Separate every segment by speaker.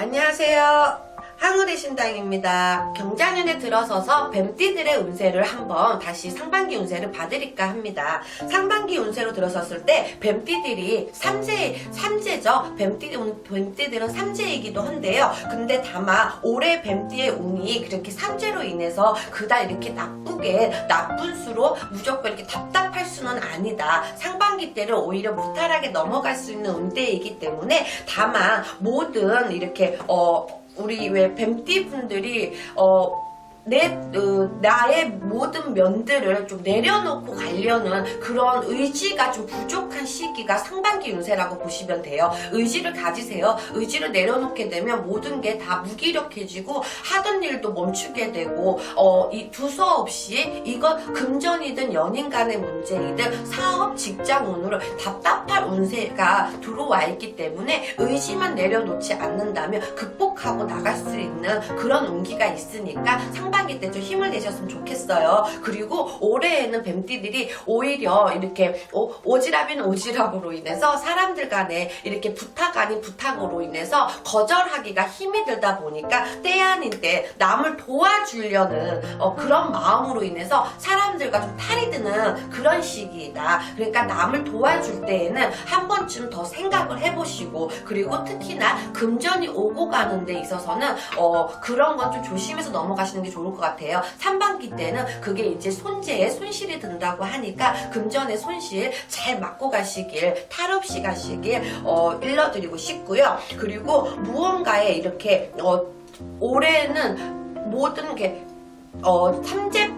Speaker 1: 안녕하세요. 항우대 신당입니다. 경자년에 들어서서 뱀띠들의 운세를 한번 다시 상반기 운세를 봐드릴까 합니다. 상반기 운세로 들어섰을 때 뱀띠들이 삼재, 삼재죠. 뱀띠, 뱀띠들은 삼재이기도 한데요. 근데 다만 올해 뱀띠의 운이 그렇게 삼재로 인해서 그다 이렇게 나쁘게 나쁜 수로 무조건 이렇게 답답할 수는 아니다. 상반기 때는 오히려 무탈하게 넘어갈 수 있는 운대이기 때문에 다만 모든 이렇게 어 우리 왜 뱀띠 분들이 어 내, 어, 나의 모든 면들을 좀 내려놓고 가려는 그런 의지가 좀 부족한 시기가 상반기 운세라고 보시면 돼요. 의지를 가지세요. 의지를 내려놓게 되면 모든 게 다 무기력해지고 하던 일도 멈추게 되고, 어, 이 두서없이 이건 금전이든 연인 간의 문제이든 사업, 직장 운으로 답답할 운세가 들어와 있기 때문에 의지만 내려놓지 않는다면 극복하고 나갈 수 있는 그런 운기가 있으니까 상반 기 때 좀 힘을 내셨으면 좋겠어요. 그리고 올해에는 뱀띠들이 오히려 이렇게 오, 오지랖인 오지랖으로 인해서 사람들 간에 이렇게 부탁 아닌 부탁으로 인해서 거절하기가 힘이 들다 보니까 때 아닌 때 남을 도와주려는 어, 그런 마음으로 인해서 사람들과 좀 탈이 드는 그런 시기이다. 그러니까 남을 도와줄 때에는 한 번쯤 더 생각을 해보시고 그리고 특히나 금전이 오고 가는 데 있어서는 어, 그런 건 좀 조심해서 넘어가시는 게 좋을 것 같아요. 3반기 때는 그게 이제 손재에 손실이 든다고 하니까 금전의 손실 잘 막고 가시길 탈 없이 가시길 어, 일러드리고 싶고요. 그리고 무언가에 이렇게 어, 올해는 모든 게 어, 힘든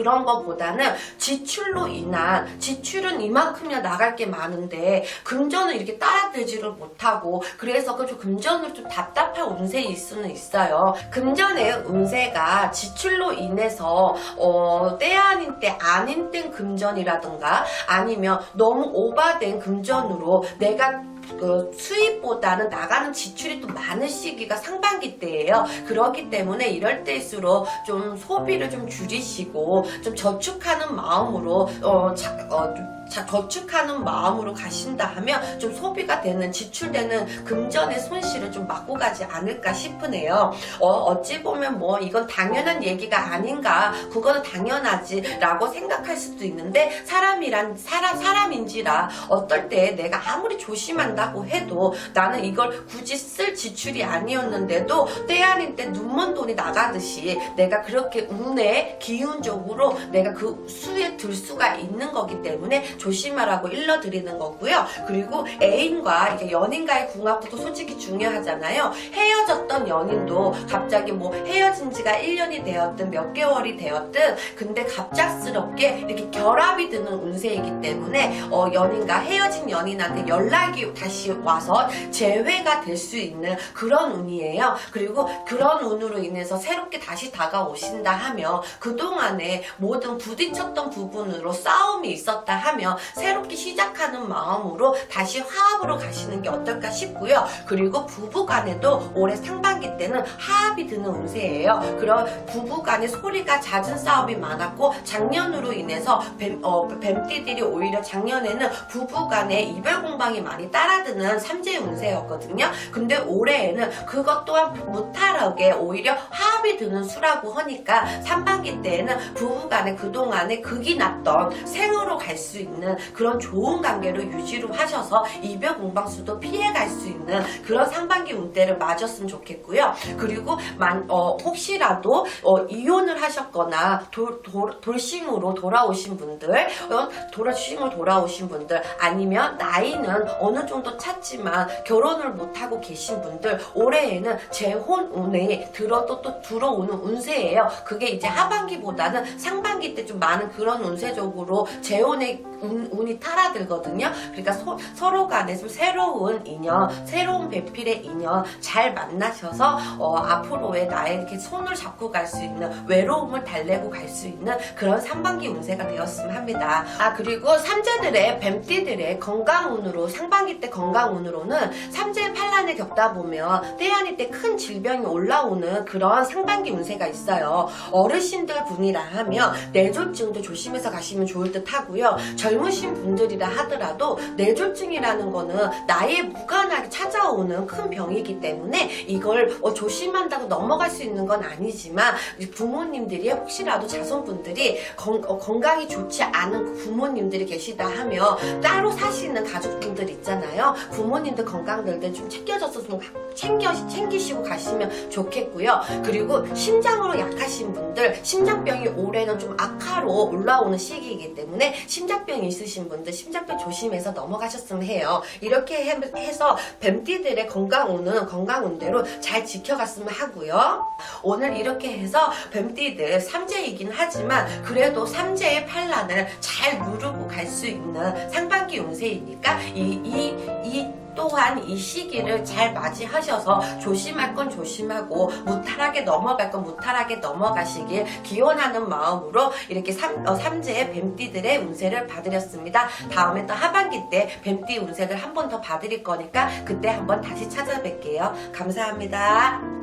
Speaker 1: 그런 것보다는 지출로 인한 지출은 이만큼이나 나갈 게 많은데 금전은 이렇게 따라들지를 못하고 그래서 그 좀 금전으로 좀 답답한 운세일 수는 있어요. 금전의 운세가 지출로 인해서 어, 때 아닌 때 아닌 땐 금전이라든가 아니면 너무 오바된 금전으로 내가 그 수입보다는 나가는 지출이 또 많은 시기가 상반기 때예요. 그렇기 때문에 이럴 때일수록 좀 소비를 좀 줄이시고 좀 저축하는 마음으로 어, 자, 어, 좀 자, 저축하는 마음으로 가신다 하면 좀 소비가 되는 지출되는 금전의 손실을 좀 막고 가지 않을까 싶으네요. 어, 찌 보면 뭐 이건 당연한 얘기가 아닌가 그거는 당연하지 라고 생각할 수도 있는데 사람이란 사람 사람인지라 어떨 때 내가 아무리 조심한다고 해도 나는 이걸 굳이 쓸 지출이 아니었는데도 때 아닌 때 눈먼 돈이 나가듯이 내가 그렇게 운에 기운적으로 내가 그 수에 들 수가 있는 거기 때문에 조심하라고 일러드리는 거고요. 그리고 애인과 이게 연인과의 궁합도 솔직히 중요하잖아요. 헤어졌던 연인도 갑자기 뭐 헤어진 지가 1년이 되었든 몇 개월이 되었든 근데 갑작스럽게 이렇게 결합이 드는 운세이기 때문에 어, 연인과 헤어진 연인한테 연락이 다시 와서 재회가 될 수 있는 그런 운이에요. 그리고 그런 운으로 인해서 새롭게 다시 다가오신다 하면 그동안에 모든 부딪혔던 부분으로 싸움이 있었다 하면 새롭게 시작하는 마음으로 다시 화합으로 가시는 게 어떨까 싶고요. 그리고 부부 간에도 올해 상반기 때는 화합이 드는 운세예요. 그런 부부 간의 소리가 잦은 싸움이 많았고 작년으로 인해서 뱀, 어, 뱀띠들이 오히려 작년에는 부부 간의 이별 공방이 많이 따라드는 삼재 운세였거든요. 근데 올해에는 그것 또한 무탈하게 오히려 화합이 드는 수라고 하니까 상반기 때에는 부부 간에 그동안에 극이 났던 생으로 갈 수 있는 그런 좋은 관계를 유지로 하셔서 이별 공방수도 피해갈 수 있는 그런 상반기 운대를 맞았으면 좋겠고요. 그리고 만, 어, 혹시라도 어, 이혼을 하셨거나 돌, 돌, 돌싱으로 돌아오신 분들, 어, 돌아싱으로 돌아오신 분들, 아니면 나이는 어느 정도 찼지만 결혼을 못하고 계신 분들, 올해에는 재혼 운에 들어도 또 들어오는 운세예요. 그게 이제 하반기보다는 상반기 때 좀 많은 그런 운세적으로 재혼의 운, 운이 타라들거든요. 그러니까 소- 서로 간에 좀 새로운 인연, 새로운 배필의 인연 잘 만나셔서 어, 앞으로의 나의 이렇게 손을 잡고 갈 수 있는 외로움을 달래고 갈 수 있는 그런 상반기 운세가 되었으면 합니다. 아 그리고 삼재들의 뱀띠들의 건강 운으로 상반기 때 뱀띠들의 건강 운으로는 삼재 판란을 겪다 보면 때 아닐 때큰 질병이 올라오는 그런 상반기 운세가 있어요. 어르신들 분이라 하면 뇌졸중도 조심해서 가시면 좋을 듯 하고요. 젊으신 분들이라 하더라도 뇌졸중이라는 거는 나이에 무관하게 찾아오는 큰 병이기 때문에 이걸 어, 조심한다고 넘어갈 수 있는 건 아니지만 부모님들이 혹시라도 자손분들이 건, 어, 건강이 좋지 않은 그 부모님들이 계시다 하면 따로 사시는 가족분들 있잖아요. 부모님들 건강들도 좀 챙겨줬으면 챙겨, 챙기시고 가시면 좋겠고요. 그리고 심장으로 약하신 분들, 심장병이 올해는 좀 악화로 올라오는 시기이기 때문에 심장병 이 있으신 분들, 심장병 조심해서 넘어가셨으면 해요. 이렇게 해- 해서 뱀띠들의 건강운은 건강운대로 잘 지켜갔으면 하고요. 오늘 이렇게 해서 뱀띠들 삼재이긴 하지만 그래도 삼재의 판란을 잘 누르고 갈 수 있는 상반기 운세이니까 이, 이, 이 또한 이 시기를 잘 맞이하셔서 조심할 건 조심하고 무탈하게 넘어갈 건 무탈하게 넘어가시길 기원하는 마음으로 이렇게 삼, 어, 삼재의 뱀띠들의 운세를 봐드렸습니다. 다음에 또 하반기 때 뱀띠 운세를 한 번 더 봐드릴 거니까 그때 한번 다시 찾아뵐게요. 감사합니다.